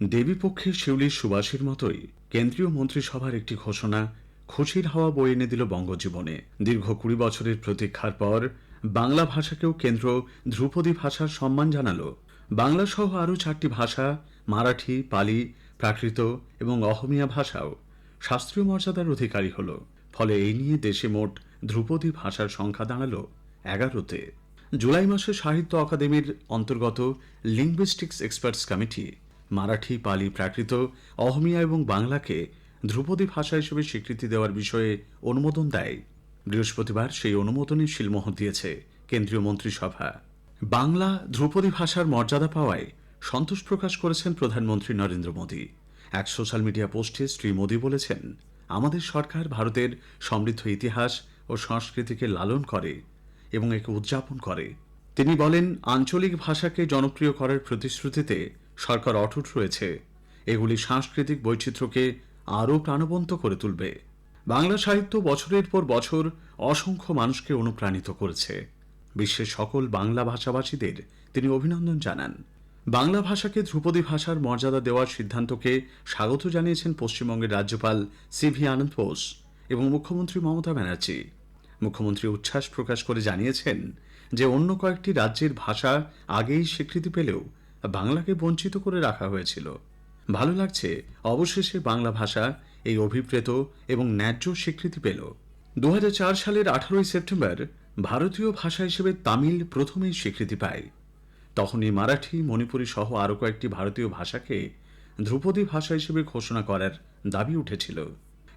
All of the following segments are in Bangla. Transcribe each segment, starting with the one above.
দেবীপক্ষের শিউলির সুবাসীর মতোই কেন্দ্রীয় মন্ত্রিসভার একটি ঘোষণা খুশির হাওয়া বয়ে এনে দিল বঙ্গজীবনে। দীর্ঘ কুড়ি বছরের প্রতীক্ষার পর বাংলা ভাষাকেও কেন্দ্র ধ্রুপদী ভাষার সম্মান জানালো। বাংলা সহ আরও চারটি ভাষা, মারাঠি, পালি, প্রাকৃত এবং অহমিয়া ভাষাও শাস্ত্রীয় মর্যাদার অধিকারী হল। ফলে এই নিয়ে দেশে মোট ধ্রুপদী ভাষার সংখ্যা দাঁড়াল এগারোতে। জুলাই মাসে সাহিত্য অকাদেমির অন্তর্গত লিঙ্গুইস্টিক্স এক্সপার্টস কমিটি মারাঠি, পালি প্রাকৃত, অহমিয়া এবং বাংলাকে ধ্রুপদী ভাষা হিসেবে স্বীকৃতি দেওয়ার বিষয়ে অনুমোদন দেয়। বৃহস্পতিবার সেই অনুমোদনে শিলমোহর দিয়েছে কেন্দ্রীয় মন্ত্রিসভা। বাংলা ধ্রুপদী ভাষার মর্যাদা পাওয়ায় সন্তোষ প্রকাশ করেছেন প্রধানমন্ত্রী নরেন্দ্র মোদী। এক সোশ্যাল মিডিয়া পোস্টে শ্রী মোদী বলেছেন, আমাদের সরকার ভারতের সমৃদ্ধ ইতিহাস ও সংস্কৃতিকে লালন করে এবং একে উদযাপন করে। তিনি বলেন, আঞ্চলিক ভাষাকে জনপ্রিয় করার প্রতিশ্রুতিতে সরকার অটুট রয়েছে। এগুলি সাংস্কৃতিক বৈচিত্র্যকে আরও প্রাণবন্ত করে তুলবে। বাংলা সাহিত্য বছরের পর বছর অসংখ্য মানুষকে অনুপ্রাণিত করেছে। বিশ্বের সকল বাংলা ভাষাভাষীদের তিনি অভিনন্দন জানান। বাংলা ভাষাকে ধ্রুপদী ভাষার মর্যাদা দেওয়ার সিদ্ধান্তকে স্বাগত জানিয়েছেন পশ্চিমবঙ্গের রাজ্যপাল সি ভি আনন্দ বোস এবং মুখ্যমন্ত্রী মমতা ব্যানার্জি। মুখ্যমন্ত্রী উচ্ছ্বাস প্রকাশ করে জানিয়েছেন যে অন্য কয়েকটি রাজ্যের ভাষা আগেই স্বীকৃতি পেলেও বাংলাকে বঞ্চিত করে রাখা হয়েছিল। ভালো লাগছে, অবশেষে বাংলা ভাষা এই অভিপ্রেত এবং ন্যায্য স্বীকৃতি পেল। দু হাজার চার সালের আঠারোই সেপ্টেম্বর ভারতীয় ভাষা হিসেবে তামিল প্রথমেই স্বীকৃতি পায়। তখনই মারাঠি, মণিপুরী সহ আরও কয়েকটি ভারতীয় ভাষাকে ধ্রুপদী ভাষা হিসেবে ঘোষণা করার দাবি উঠেছিল।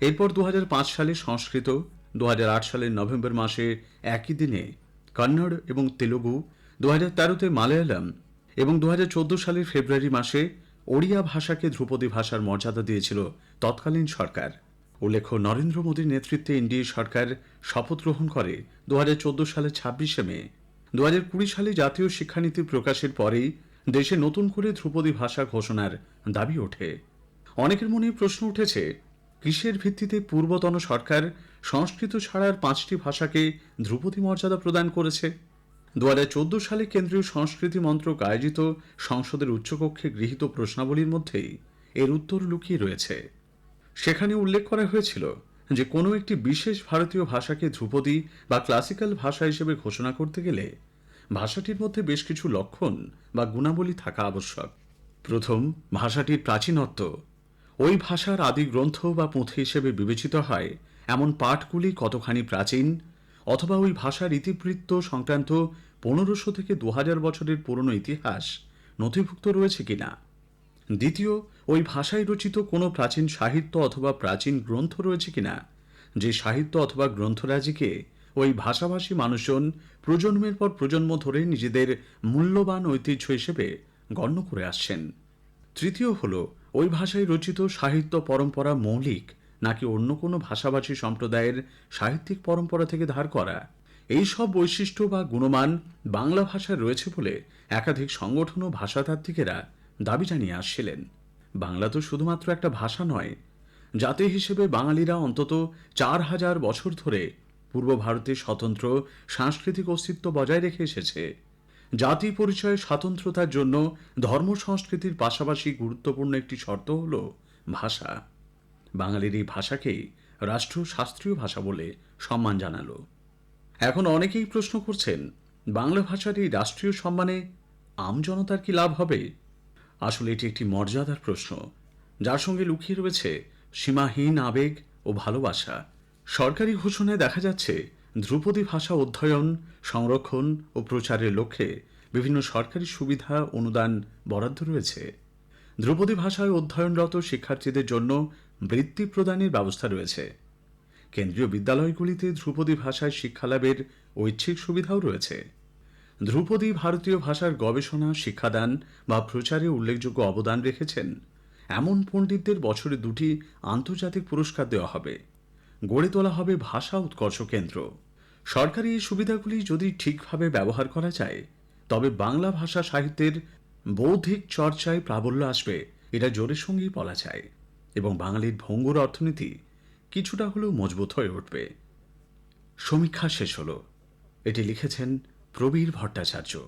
এরপর দু হাজার পাঁচ সালে সংস্কৃত দু হাজার আট সালের নভেম্বর মাসে একই দিনে কন্নড় এবং তেলুগু দু হাজার তেরোতে মালায়ালাম এবং দু হাজার চোদ্দ সালের ফেব্রুয়ারি মাসে ওড়িয়া ভাষাকে ধ্রুপদী ভাষার মর্যাদা দিয়েছিল তৎকালীন সরকার। উল্লেখ্য, নরেন্দ্র মোদীর নেতৃত্বে এনডিএ সরকার শপথ গ্রহণ করে দু হাজার চোদ্দ সালের ছাব্বিশে মে। দু হাজার কুড়ি সালে জাতীয় শিক্ষানীতি প্রকাশের পরেই দেশে নতুন করে ধ্রুপদী ভাষা ঘোষণার দাবি ওঠে। অনেকের মনে প্রশ্ন উঠেছে, কিসের ভিত্তিতে পূর্বতন সরকার সংস্কৃত ছাড়ার পাঁচটি ভাষাকে ধ্রুপদী মর্যাদা প্রদান করেছে? দু হাজার চোদ্দ সালে কেন্দ্রীয় সংস্কৃতি মন্ত্রক আয়োজিত সংসদের উচ্চকক্ষে গৃহীত প্রশ্নাবলীর মধ্যেই এর উত্তর লুকিয়ে রয়েছে। সেখানে উল্লেখ করা হয়েছিল যে, কোনো একটি বিশেষ ভারতীয় ভাষাকে ধ্রুপদী বা ক্লাসিক্যাল ভাষা হিসেবে ঘোষণা করতে গেলে ভাষাটির মধ্যে বেশ কিছু লক্ষণ বা গুণাবলী থাকা আবশ্যক। প্রথম, ভাষাটির প্রাচীনত্ব। ওই ভাষার আদি গ্রন্থ বা পুঁথি হিসেবে বিবেচিত হয় এমন পাঠগুলি কতখানি প্রাচীন অথবা ওই ভাষার ইতিবৃত্ত সংক্রান্ত পনেরোশো থেকে দু হাজার বছরের পুরনো ইতিহাস নথিভুক্ত রয়েছে কিনা? দ্বিতীয়, ওই ভাষায় রচিত কোনো প্রাচীন সাহিত্য অথবা প্রাচীন গ্রন্থ রয়েছে কিনা? যে সাহিত্য অথবা গ্রন্থরাজিকে ওই ভাষাভাষী মানুষজন প্রজন্মের পর প্রজন্ম ধরে নিজেদের মূল্যবান ঐতিহ্য হিসেবে গণ্য করে আসছেন। তৃতীয় হল, ওই ভাষায় রচিত সাহিত্য পরম্পরা মৌলিক নাকি অন্য কোনো ভাষাভাষী সম্প্রদায়ের সাহিত্যিক পরম্পরা থেকে ধার করা? এই সব বৈশিষ্ট্য বা গুণমান বাংলা ভাষায় রয়েছে বলে একাধিক সংগঠন ও ভাষাতাত্ত্বিকেরা দাবি জানিয়ে আসছিলেন। বাংলা তো শুধুমাত্র একটা ভাষা নয়, জাতি হিসেবে বাঙালিরা অন্তত চার হাজার বছর ধরে পূর্ব ভারতে স্বতন্ত্র সাংস্কৃতিক অস্তিত্ব বজায় রেখে এসেছে। জাতি পরিচয় স্বাতন্ত্রতার জন্য ধর্ম সংস্কৃতির পাশাপাশি গুরুত্বপূর্ণ একটি শর্ত হল ভাষা। বাঙালির এই ভাষাকেই রাষ্ট্র শাস্ত্রীয় ভাষা বলে সম্মান জানালো। এখন অনেকেই প্রশ্ন করছেন, বাংলা ভাষার এই রাষ্ট্রীয় সম্মানে আমজনতার কি লাভ হবে? আসলে এটি একটি মর্যাদার প্রশ্ন, যার সঙ্গে লুকিয়ে রয়েছে সীমাহীন আবেগ ও ভালোবাসা। সরকারি ঘোষণায় দেখা যাচ্ছে, ধ্রুপদী ভাষা অধ্যয়ন, সংরক্ষণ ও প্রচারের লক্ষ্যে বিভিন্ন সরকারি সুবিধা অনুদান বরাদ্দ রয়েছে। ধ্রুপদী ভাষায় অধ্যয়নরত শিক্ষার্থীদের জন্য বৃত্তি প্রদানের ব্যবস্থা রয়েছে। কেন্দ্রীয় বিদ্যালয়গুলিতে ধ্রুপদী ভাষায় শিক্ষালাভের ঐচ্ছিক সুবিধাও রয়েছে। ধ্রুপদী ভারতীয় ভাষার গবেষণা, শিক্ষাদান বা প্রচারে উল্লেখযোগ্য অবদান রেখেছেন। এমন পণ্ডিতদের বছরে দুটি আন্তর্জাতিক পুরস্কার দেওয়া হবে। গড়ে তোলা হবে ভাষা উৎকর্ষ কেন্দ্র। সরকারি এই সুবিধাগুলি যদি ঠিকভাবে ব্যবহার করা যায়, তবে বাংলা ভাষা সাহিত্যের বৌদ্ধিক চর্চায় প্রাবল্য আসবে, এটা জোরের সঙ্গেই বলা যায়। এবং বাঙালির ভঙ্গুর অর্থনীতি কিছুটা হলেও মজবুত হয়ে উঠবে। সমীক্ষা শেষ হল। এটি লিখেছেন প্রবীর ভট্টাচার্য।